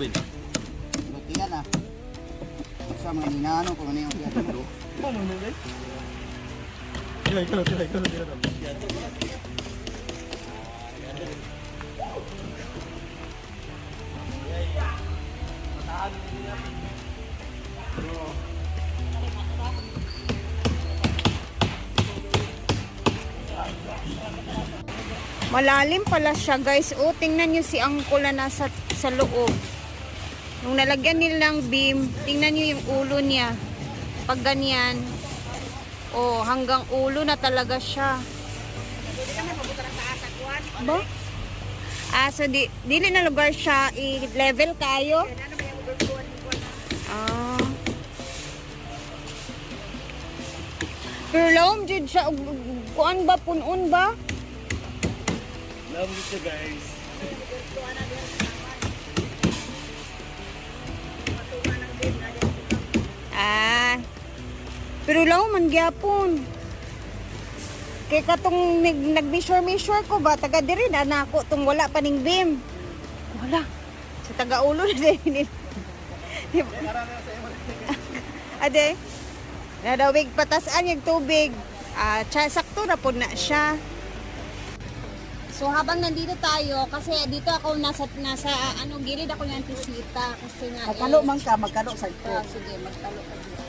Robin. Buti yan ah. Sa mga ninano kung ano yung kaya mo. Tira, tira, tira, tira, tira. Malalim pala siya guys. O, tingnan nyo si Angkol na nasa sa loob. Nung nalagyan nilang beam, tingnan nyo yung ulo niya. Pag ganyan. O, hanggang ulo na talaga siya. Ba? Ah, so di, dili na lugar siya i-level kayo? Ah. Pero lawom jud siya. Kuan ba? Punon ba? Love dito guys. Ah. Pero law man gyapon. Kay katong nag, nag-measure-measure ko ba, taga diri na na ako tong wala pa ning beam. Wala. Sa taga ulo na din. Ade. Nadawig patasan yung tubig. Ah, sakto na po na siya. So habang nandito tayo, kasi dito ako nasa nasa ano gilid ako ng tisita kasi nga Magkalo eh, man ka, magkalo sa ito. Ah, sige, magtalo ka dito.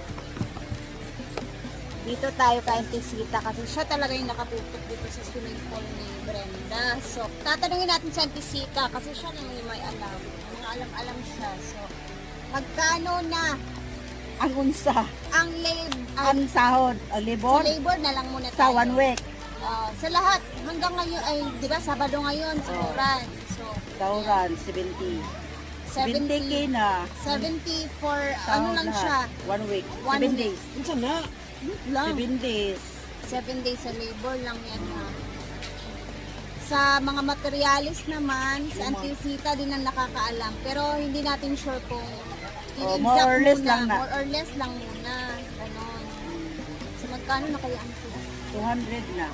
Dito tayo kay Antisita kasi siya talaga yung nakatutok dito sa swimming pool ni Brenda. So, tatanungin natin sa Antisita kasi siya lang yung may alam. Mga alam-alam siya. So, magkano na Ang unsa, ang lab, ang ang sahod, ang sa libon, labor na lang muna sa tayo. one week, Ah, sa lahat, hanggang ngayon, ay, di ba, Sabado ngayon, sa Oo. Oran. So, tauran, 70. 70 k 70, na. 70 for, ano lang lahat. siya, One week. One 7 week. days. Unsa na? lang. 7 days. 7 days sa labor lang yan ha. Sa mga materialis naman, sa Antisita din ang nakakaalam. Pero hindi natin sure kung Oh, i-exact more or less muna. lang na. More or less lang muna. Ganon. So magkano na kaya ang fee? 200 na.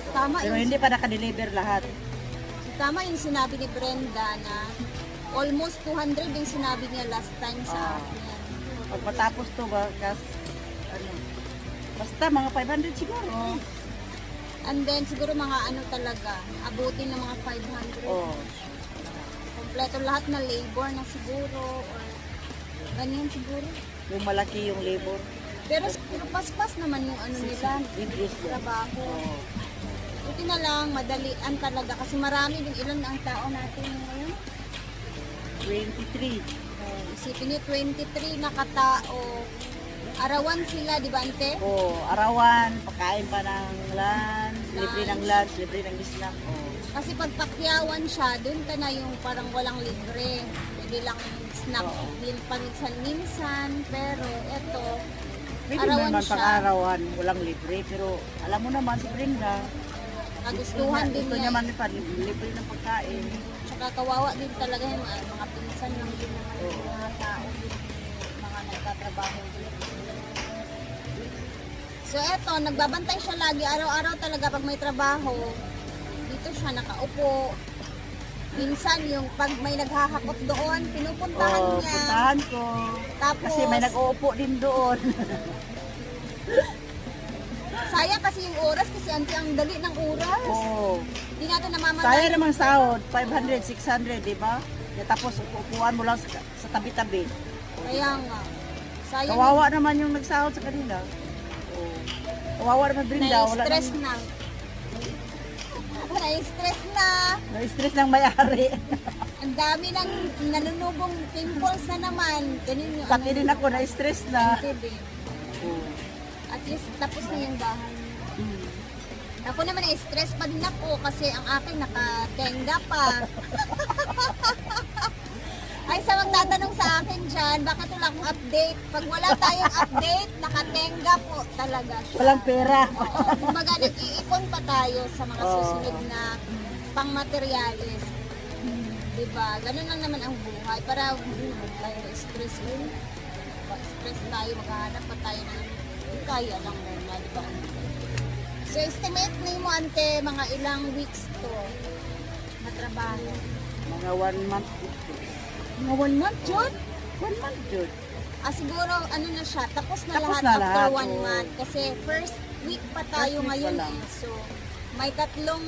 So tama Pero yung, hindi pa naka-deliver lahat. so, tama yung sinabi ni Brenda na almost 200 yung sinabi niya last time sa Ah. akin. Pag matapos to ba, kas, ano, basta mga 500 siguro. And then siguro mga ano talaga, abutin ng mga 500. Oh. Kompleto lahat na labor na siguro or ganyan siguro. Yung malaki yung labor. Pero siguro paspas naman yung ano nila, Bigis yan. trabaho. Oh. Buti na lang, madalian talaga kasi marami din ilan na ang tao natin ngayon. 23. Oh, isipin niyo, 23 na katao. Arawan sila, di ba ante? Oh, arawan, pagkain pa ng lunch, libre ng lunch, libre ng snack. Oh. Kasi pag pakyawan siya, dun ka na yung parang walang libre. Pwede lang snack Oo. din paminsan-minsan. Pero eto, Pwede Arawan naman siya. pang-arawan, walang libre. Pero alam mo naman si Brenda, nagustuhan din gusto niya. niya man pa libre ng pagkain. Tsaka kawawa din talaga yung mga, mga pinsan lang din naman yung Oo. mga tao din, mga nagtatrabaho din. So eto, nagbabantay siya lagi, araw-araw talaga pag may trabaho, dito siya nakaupo. Minsan yung pag may naghahakot doon, pinupuntahan Oh, niya. puntahan ko. Tapos, Kasi may nag-uupo din doon. sayang kasi yung oras kasi anti ang dali ng oras. oh. Hindi natin namamantay. Sayang namang sahod, 500, 600, di ba? Ya, tapos upuan mo lang sa, sa tabi-tabi. Kaya nga. Sayang Kawawa naman yung nagsahod sa kanila. Oh. Kawawa naman Brenda, wala Na-stress na. Na-stress na. na-stress ng may-ari. Ang dami ng nanunubong pimples na naman. Ganun yung Pati din ako, na-stress na. Sensitive eh. Oh. At least tapos na yung bahay. Mm. Ako naman na-stress pa din ako kasi ang akin nakatenga pa. Ay, sa magtatanong sa akin dyan, bakit wala akong update? Pag wala tayong update, nakatenga po talaga siya. Walang pera. Oo, kumbaga nag-iipon pa tayo sa mga susunod na pang-materialis. Diba? Ganun lang naman ang buhay. Para hindi tayo stress din. Stress tayo, maghahanap pa tayo ng kaya lang muna, di ba? So, estimate na mo, ante, mga ilang weeks to na trabaho. Mga one month. Mga one month, Jud? One month yun. Ah, siguro, ano na siya, tapos na Tapos lahat na after lahat, one month. Kasi first week pa tayo First ngayon eh. So, may tatlong,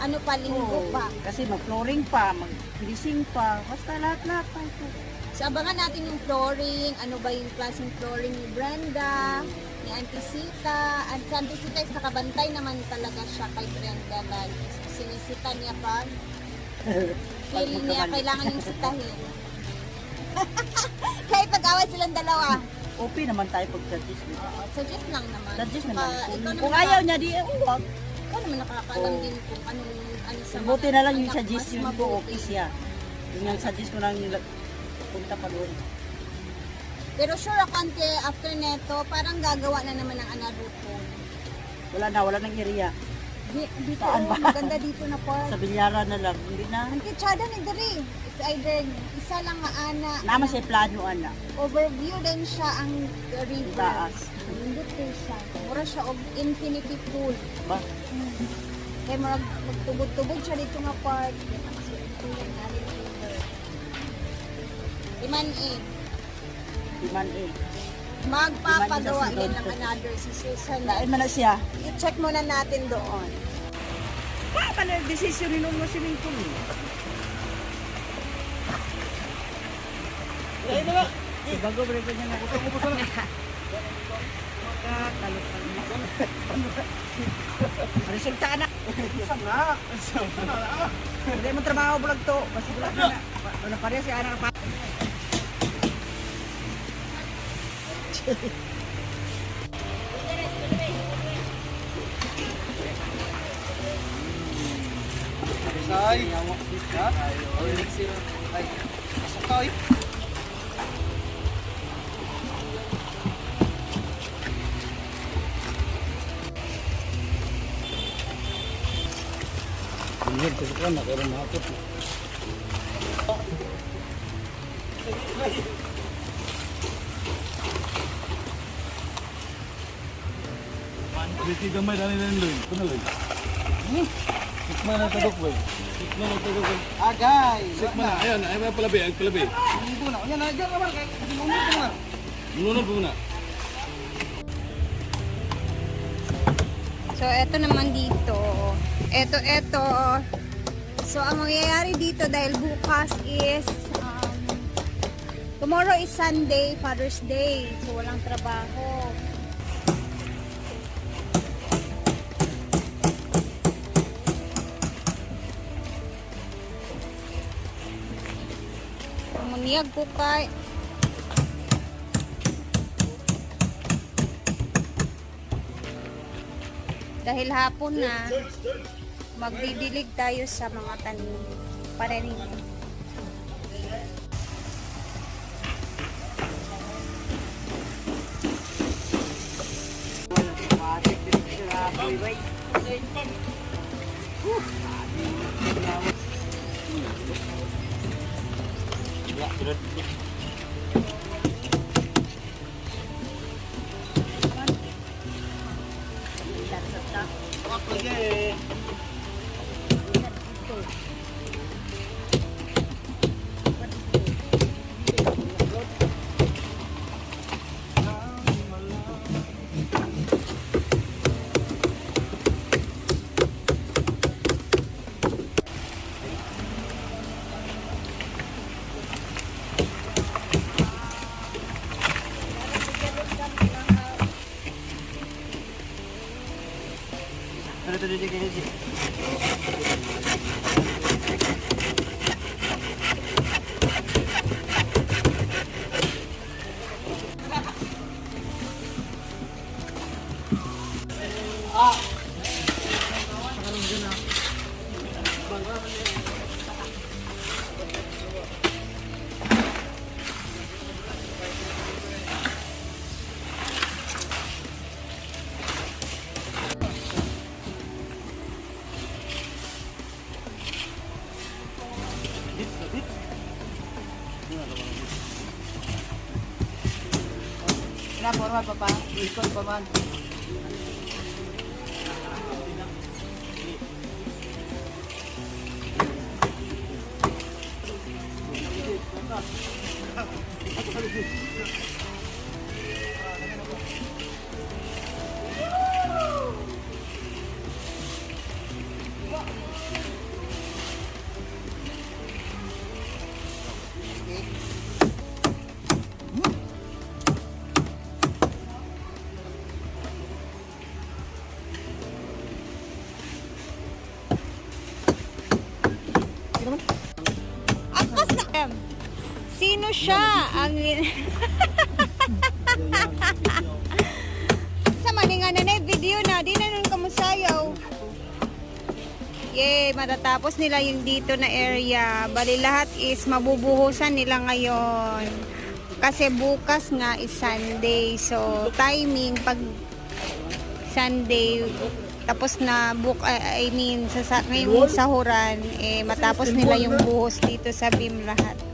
ano pa, linggo Oo. pa. Kasi mag-flooring pa, mag-finishing pa. Basta lahat-lahat pa ito. So, abangan natin yung flooring, ano ba yung klaseng flooring ni Brenda, ni Auntie Sita. At si Auntie Sita is nakabantay naman talaga siya kay Brenda. Like, sinisita niya pa. Feel niya, kailangan yung sitahin. Kahit pag-away silang dalawa. OP naman tayo pag suggest mo. Suggest lang naman. Suggest naman. Kung, kung ayaw niya, di eh, huwag. Ikaw naman nakakaalam Oo. din kung anong ano sa Buti na lang yung suggestion ko, okay siya. Yung suggest ko lang yung punta pa doon. Pero sure ako, ante, after neto, parang gagawa na naman ng phone. Wala na, wala nang area. Di, dito, Saan ba? maganda dito na part. Sa bilyara na lang, hindi na. Ante, tsada ni Dari. It's either isa lang nga ana. Naman siya plano, ana. Overview din siya ang river. Taas. Hindi po siya. Mura siya og infinity pool. Ba? Kaya mag, magtubod-tubod siya dito nga nakasulit ko yung namin river. Iman eh. Iman eh. Magpapagawa Iman din ng another si Susan. Lain man na siya. I-check muna natin doon. Pa, paano yung decision ni mo si Mingkong? Ay, na nga. Bago ba rin niya na ito? Kakalot pa niya. Resulta na. Sana. Sana na. Hindi mo trabaho bulag to. Basta bulag na. Wala pa rin si anak pa. Ay. Ha? Ay. Pasok ka, eh. Ini pasok ka na, pero mahapot. Hindi gamay na nila nila. Ano lang? Sikma na tagok, boy. Sikma na tagok, boy. Agay. Sikma na. Ayan, ay mga palabi, ay palabi. Minggu na. Yan na, dyan naman Minggu ko na. Nunod po na. So, eto naman dito. Eto, eto. So, ang mangyayari dito dahil bukas is um, tomorrow is Sunday, Father's Day. So, walang trabaho. Umuniyag po kay dahil hapon na magdidilig tayo sa mga tanim やいろいろできます Kina forma papa. Ikot pa man. Akas na... Em, Sino siya? Ang... Sa malinga na na video na, di na nun kamusayaw. Yay, matatapos nila yung dito na area. Bali lahat is mabubuhusan nila ngayon. Kasi bukas nga is Sunday. So, timing pag Sunday tapos na book I mean sa, sa ngayong sahuran eh matapos nila yung buhos dito sa BIM lahat.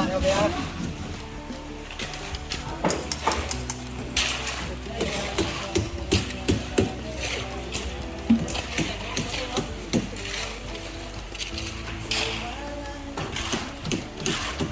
Paano ba yan?